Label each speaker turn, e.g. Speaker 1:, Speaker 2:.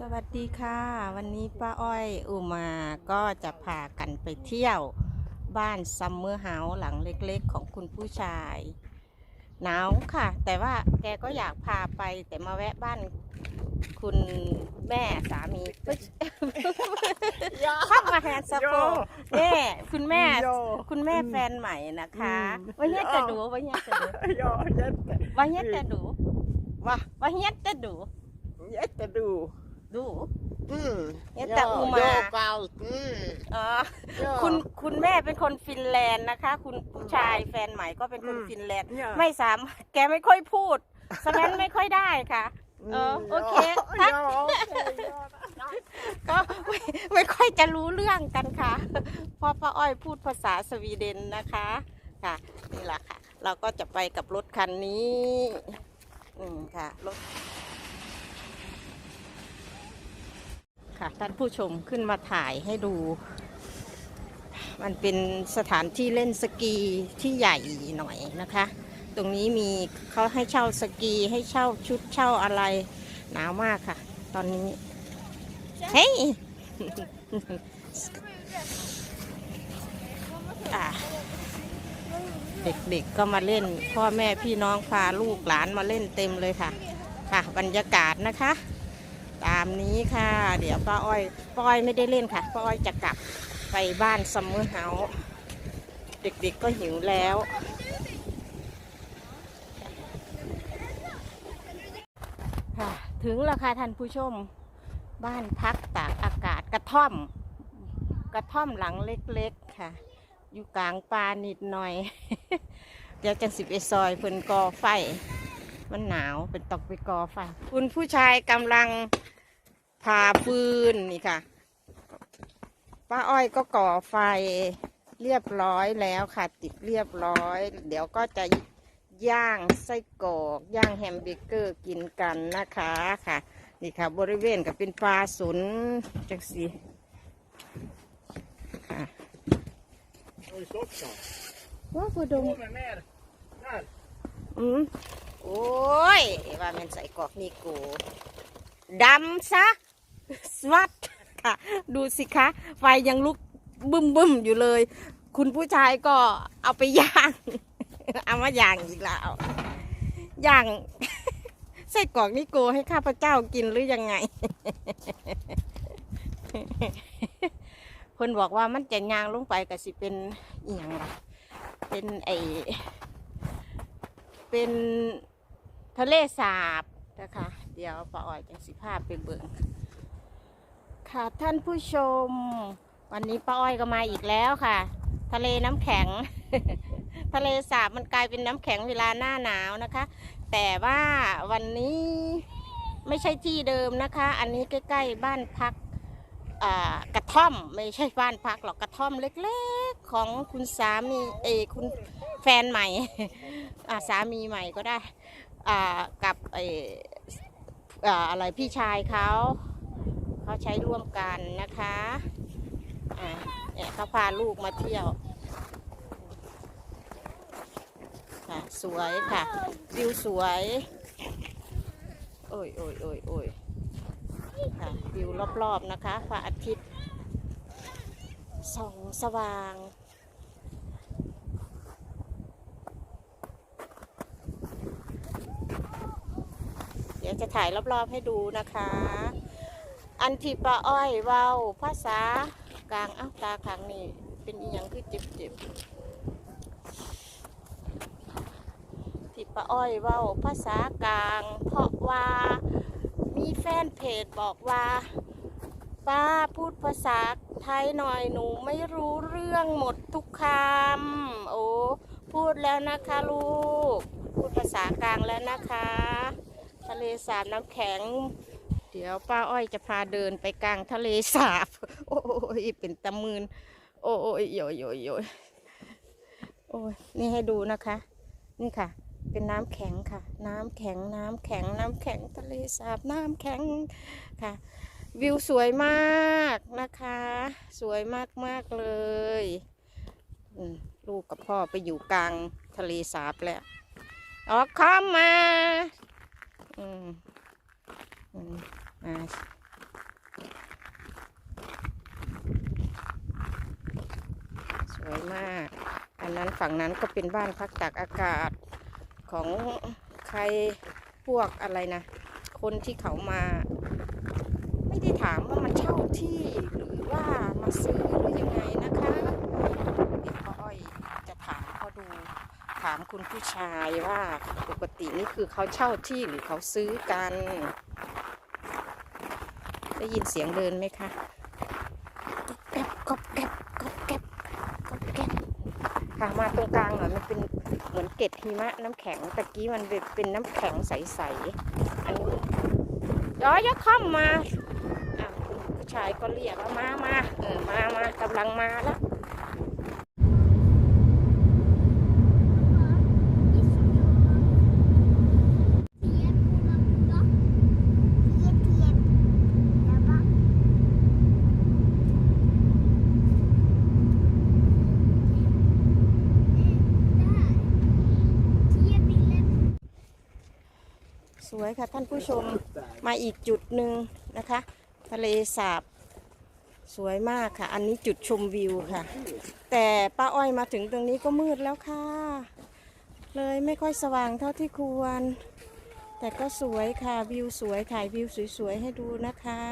Speaker 1: สวัสดีค่ะ วันนี้ป้าอ้อยอุมาก็จะพากันไปเที่ยวบ้านซัมเมอร์เฮาส์หลังเล็กๆ ของคุณผู้ชาย หนาวค่ะ แต่ว่าแกก็อยากพาไปแต่มาแวะบ้านคุณแม่สามีเอ้ยพักมาแฮนด์สโปแม่คุณแม่
Speaker 2: โย
Speaker 1: คุณแม่แฟนใหม่นะคะ
Speaker 2: อืม
Speaker 1: ว่าเฮียจะดูว่าเฮียจะดู
Speaker 2: Ja, jätte.
Speaker 1: ว่าเฮียจะดู
Speaker 2: Va?
Speaker 1: ว่าเฮียจะดู
Speaker 2: Jättedu.
Speaker 1: ดู
Speaker 2: Mm.
Speaker 1: Jätte Uma.
Speaker 2: Ja, kallt. Mm.
Speaker 1: อ๋อ
Speaker 2: Ja.
Speaker 1: คุณคุณแม่เป็นคนฟินแลนด์นะคะ คุณผู้ชายแฟนใหม่ก็เป็นคน
Speaker 2: อืม
Speaker 1: ฟินแลนด์
Speaker 2: Ja.
Speaker 1: ไม่สามารถแกไม่ค่อยพูดฉะนั้นไม่ค่อยได้ค่ะ
Speaker 2: Mm,
Speaker 1: Ja,
Speaker 2: ja.
Speaker 1: okej. Tack.
Speaker 2: Ja, okej, ja.
Speaker 1: ก็ไม่ไม่ค่อยจะรู้เรื่องกันค่ะเพราะป้าอ้อยพูดภาษาสวีเดนนะคะค่ะ นี่แหละค่ะ เราก็จะไปกับรถคันนี้ อืมค่ะรถ ค่ะ ท่านผู้ชมขึ้นมาถ่ายให้ดู มันเป็นสถานที่เล่นสกีที่ใหญ่หน่อยนะคะ ตรงนี้มีเขาให้เช่าสกีให้เช่าชุดเช่าอะไรหนาวมากค่ะ ตอนนี้เฮ้ยเด็กๆก็มาเล่น พ่อแม่พี่น้องพาลูกหลานมาเล่นเต็มเลยค่ะ ค่ะ บรรยากาศนะคะ ตามนี้ค่ะ เดี๋ยวป้าอ้อยป้าอ้อยไม่ได้เล่นค่ะป้าอ้อยจะกลับไปบ้านซัมเมอร์เฮาส์เด็กๆก็หิวแล้ว ค่ะ ถึงแล้วค่ะท่านผู้ชมบ้านพักตากอากาศกระท่อม กระท่อมหลังเล็กๆค่ะ อยู่กลางป่านิดหน่อย เดี๋ยวจังสิบเอซอยเพิ่นกอไฟ มันหนาวเป็นตอกไปกอไฟคุณผู้ชายกำลังพาฟืนนี่ค่ะ ป้าอ้อยก็ก่อไฟเรียบร้อยแล้วค่ะ ติดเรียบร้อย เดี๋ยวก็จะย่างไส้กรอกย่างแฮมเบอร์เกอร์กินกันนะคะค่ะ นี่ค่ะ บริเวณก็เป็นปลาสนจังสีค่ะ
Speaker 2: Oj, sockan.
Speaker 1: ว้าวดง
Speaker 2: Kommer mer. Här.
Speaker 1: อืม โอ้ยว่ามันใส่กอกนี่กูดำซะสวัสดค่ะ ดูสิคะ ไฟยังลุกบึ้มบึ้มๆอยู่เลย คุณผู้ชายก็เอาไปย่าง เอามาย่างอีกแล้วย่างใส่กอกนี่กูให้ข้าพเจ้ากินหรือยังไงเพิ่นบอกว่ามันจะย่างลงไปก็สิเป็นอีหยังล่ะเป็นไอเป็น ทะเลสาบนะคะ เดี๋ยวป้าอ้อยจังสิภาพไปเบิ่งค่ะท่านผู้ชม วันนี้ป้าอ้อยก็มาอีกแล้วค่ะ ทะเลน้ำแข็ง ทะเลสาบมันกลายเป็นน้ำแข็งเวลาหน้าหนาวนะคะ แต่ว่าวันนี้ไม่ใช่ที่เดิมนะคะ อันนี้ใกล้ ๆ บ้านพักกระท่อมไม่ใช่บ้านพักหรอกกระท่อมเล็กๆ ของคุณสามีเอคุณแฟนใหม่สามีใหม่ก็ได้ กับไออะไรพี่ชายเขาเขาใช้ร่วมกันนะคะอ่าเนี่ยเขาพาลูกมาเที่ยวค่ะสวยค่ะวิวสวย โอ้ยโอ้ยโอ้ยโอ้ยค่ะวิวรอบๆนะคะพระอาทิตย์ส่องสว่าง เดี๋ยว จะถ่ายรอบๆให้ดูนะคะ อันที่ปลาอ้อยเว้าภาษากลางอ้าวตาขางนี่เป็นอีหยังคือเจ็บๆที่ปลาอ้อยเว้าภาษากลาง เพราะว่ามีแฟนเพจบอกว่าป้าพูดภาษาไทยหน่อยหนูไม่รู้เรื่องหมดทุกคำโอ้พูดแล้วนะคะลูก พูดภาษากลางแล้วนะคะ ทะเลสาบน้ำแข็ง เดี๋ยวป้าอ้อยจะพาเดินไปกลางทะเลสาบ โอ้ยเป็นตะมืน โอ้ยโยยโยยโยยโอ้ยนี่ให้ดูนะคะ นี่ค่ะ เป็นน้ำแข็งค่ะ น้ำแข็งน้ำแข็งน้ำแข็งทะเลสาบน้ำแข็งค่ะ วิวสวยมากนะคะ สวยมากมากเลยลูกกับพ่อไปอยู่กลางทะเลสาบแล้วออกข้ามา อืมอืมอ่าสวยมาก อันนั้นฝั่งนั้นก็เป็นบ้านพักตากอากาศของใครพวกอะไรนะ คนที่เขามา ไม่ได้ถามว่ามันเช่าที่หรือว่ามาซื้อหรือยังไงนะคะามคุณผู้ชายว่าปกตินี่คือเขาเช่าที่หรือเขาซื้อกัน ได้ยินเสียงเดินไหมคะก๊อบแก๊บก๊อบแก๊บก๊อบแก๊บก๊อบแก๊บค่ะมาตรงกลางหน่อยมันเป็นเหมือนเกล็ดหิมะน้ำแข็งตะกี้มันเป็นเป็นน้ำแข็งใสๆอันนี้ย้อยยกเข้ามาอะคุณผู้ชายก็เรียกว่ามามาเออมามากำลังมาแล้ว สวยค่ะท่านผู้ชมมาอีกจุดหนึ่งนะคะ ทะเลสาบสวยมากค่ะ อันนี้จุดชมวิวค่ะ แต่ป้าอ้อยมาถึงตรงนี้ก็มืดแล้วค่ะ เลยไม่ค่อยสว่างเท่าที่ควร แต่ก็สวยค่ะวิวสวยถ่ายวิวสวยๆให้ดูนะคะ